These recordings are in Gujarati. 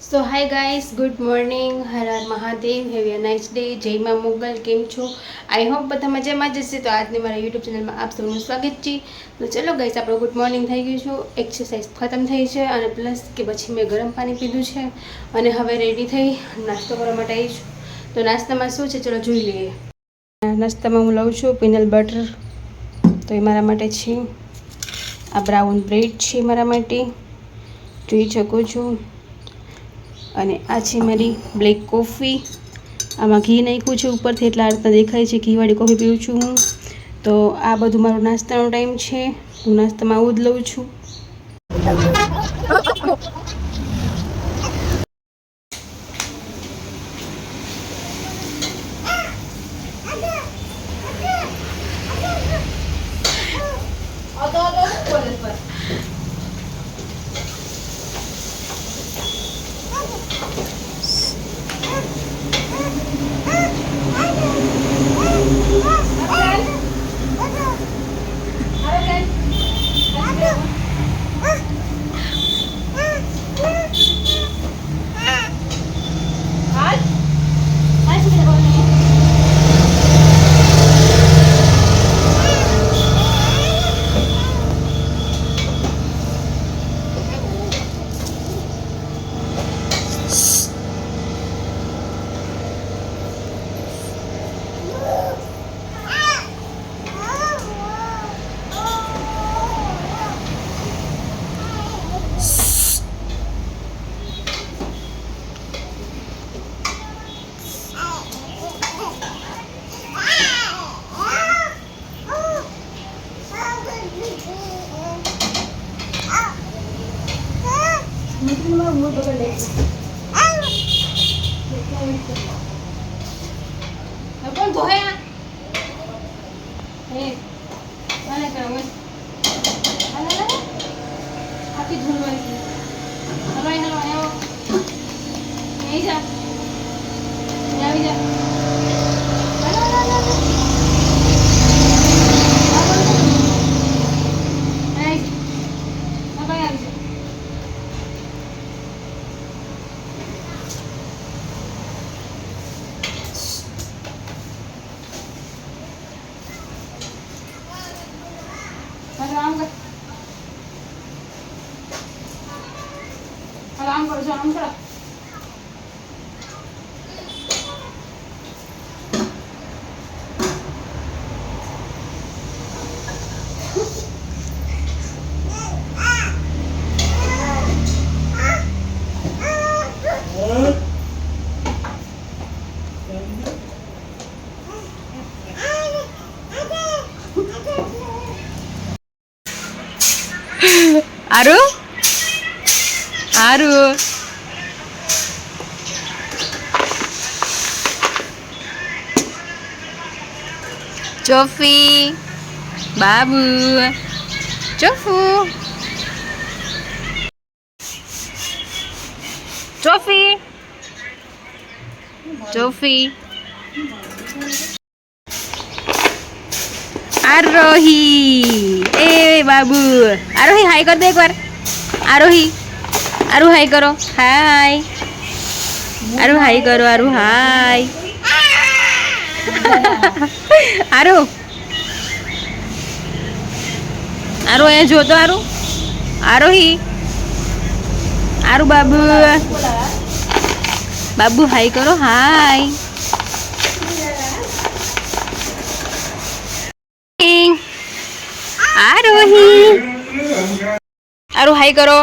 So hi guys good morning Har Har Mahadev have a nice day જય માં મોગલ કેમ છો? આઈ હોપ બધા મજામાં જ હશે. તો આજની મારા યુટ્યુબ ચેનલમાં આપ સૌનું સ્વાગત છે. તો ચલો ગાઈસ આપણું ગુડ મોર્નિંગ થઈ ગયું છું. એક્સરસાઇઝ ખતમ થઈ છે અને પ્લસ કે પછી મેં ગરમ પાણી પીધું છે અને હવે રેડી થઈ નાસ્તો કરવા માટે આવી છું તો નાસ્તામાં શું છે? ચલો જોઈ લઈએ. નાસ્તામાં હું લઉં છું પીનલ બટર તો એ મારા માટે છે. આ બ્રાઉન બ્રેડ છે મારા માટે. જોઈ શકો છો. અને આ છે મારી બ્લેક કોફી આમાં ઘી નાખ્યું છે ઉપરથી, એટલા આ દેખાય છે. ઘીવાળી કોફી પીવું છું હું. તો આ બધું મારો નાસ્તાનો ટાઈમ છે. હું નાસ્તામાં આવું જ લઉં છું. કોણ ધોયા હે કોને કરો આખી ધૂળવાઈ ગઈ હલવાઈ હલવાઈ આવો અહીં જા અહીં આવી જા હાલો, હાલો, હાલો, હાલો. આવો, આવો. અહીં. આ ભાઈ આવી જા. હાલો, આમ કર. હાલો, આમ કરો છો આમ કરો આરુ આરુ ચોફી બાબુ ચોફુ ચોફી ચોફી આરોહી એ બાબુ આરોહી હાય કર દે એકવાર આરોહી આરુ હાય કરો. હાય. આરુ હાય કરો, આરુ હાય. આરુ. આરુ અહીંયા જોતો આરુ. આરોહી આરુ બાબુ. બાબુ હાય કરો, હાય. આરોહી આરુ હાય કરો.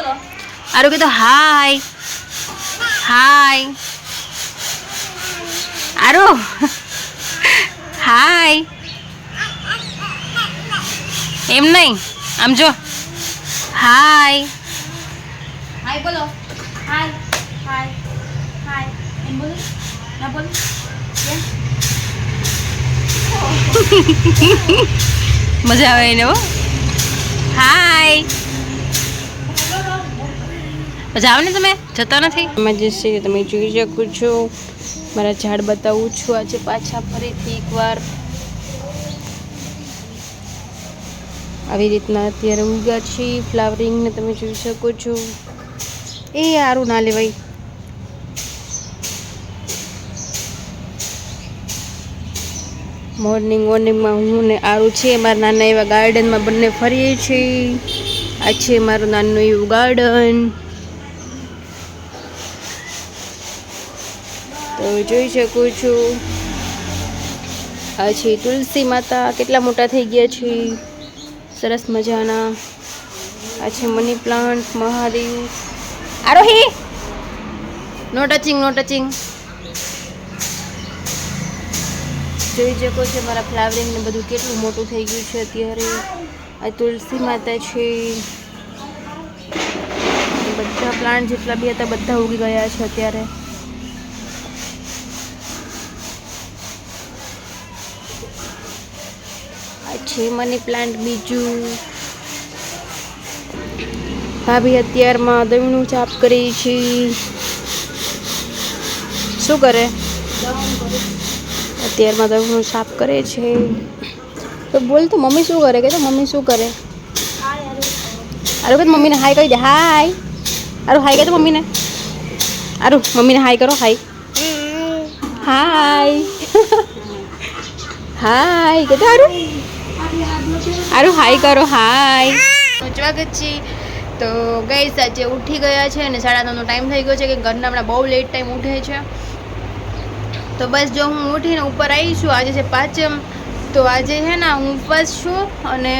આરુ કીધું હાય હાય આરુ હાય એમ નહીં આમ જો હાય હાય બોલો હાય હાય હાય એમ બોલો ના બોલો કેમ મજા આવે એને હો હાય જાવ ને તમે? જતા નથી? એમાં જે છે તમે જોઈ શકો છો. મારા ઝાડ બતાવું છું આજે પાછા ફરીથી એકવાર. આવી રીતના અત્યારે ઉગ્યા છે. ફ્લાવરિંગને તમે જોઈ શકો છો. એ સારું ના લેવાય. મોર્નિંગ મોર્નિંગમાં હું ને આરું છે. મારા નાના એવા ગાર્ડનમાં બંને ફરીએ છીએ. આ છે મારું નાનું એવું ગાર્ડન તો જોઈ શકું છું. આ છે તુલસી માતા. કેટલા મોટા થઈ ગયા છે. સરસ મજાના. આ money plant, Mahadev. Arohi no touching no touching જોઈ શકો છો મારા ફ્લાવરિંગ ને બધું કેટલું મોટું થઈ ગયું છે અત્યારે. આ તુલસી માતા છે. બધા પ્લાન્ટ જેટલા બી હતા, બધા ઉગી ગયા છે અત્યારે. આ છે મની પ્લાન્ટ બીજું. ભાભી અત્યારમાં દહીંનું ચાપ કરી છે. શું કરે? અત્યારમાં દહીંનું સાફ કરે છે. તો બોલ તો મમ્મી શું કરે? કે તો મમ્મી શું કરે? અરે ભાઈ મમ્મીને હાય કહી દે. હાય. અરે હાય કહે તો મમ્મીને. અરે મમ્મીને હાય કરો. હાય. હાય. હાય. કે તો અરું અરું હાય કરો હાય સ્વાગત છે. તો ગઈ સાંજે ઉઠી ગયા છે અને સાડા ત્રણનો ટાઈમ થઈ ગયો છે કે ઘરના હમણાં બહુ લેટ ટાઈમ ઉઠે છે. તો બસ જો હું ઉઠીને ઉપર આવી છું, આજે છે પાંચમ. તો આજે છે ને હું ઉપવાસ છું અને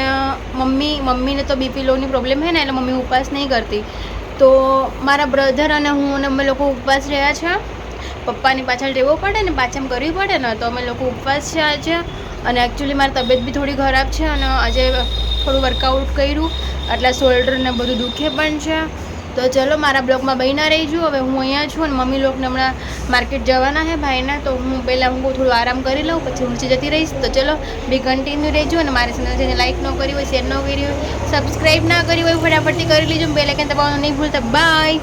મમ્મી, મમ્મીને તો બીપી લોની પ્રોબ્લેમ છે ને, એટલે મમ્મી ઉપવાસ નહીં કરતી. તો મારા બ્રધર અને હું અને અમે લોકો ઉપવાસ રહ્યા છે. પપ્પાની પાછળ રહેવો પડે ને પાછમ કરવી પડે ને, તો અમે લોકો ઉપવાસ છે આજે. અને એકચ્યુઅલી મારી તબિયત બી થોડી ખરાબ છે અને આજે થોડું વર્કઆઉટ કર્યું. એટલે શોલ્ડર ને બધું દુખે પણ છે. તો ચલો મારા બ્લોગમાં બહીના રહીજો. હવે હું અહીંયા છું અને મમ્મી લોકોને હમણાં માર્કેટ જવાના છે ભાઈને. તો હું પહેલાં હું થોડું આરામ કરી લઉં, પછી હું જતી રહીશ. તો ચલો બી કન્ટિન્યુ રહેજો અને મારી ચેનલ જેને લાઇક ન કરી હોય શેર ન કરી હોય સબસ્ક્રાઈબ ના કરી હોય, ફટાફટથી કરી લેજો બે લાઈકન દબાવવાનું નહીં ભૂલતા. બાય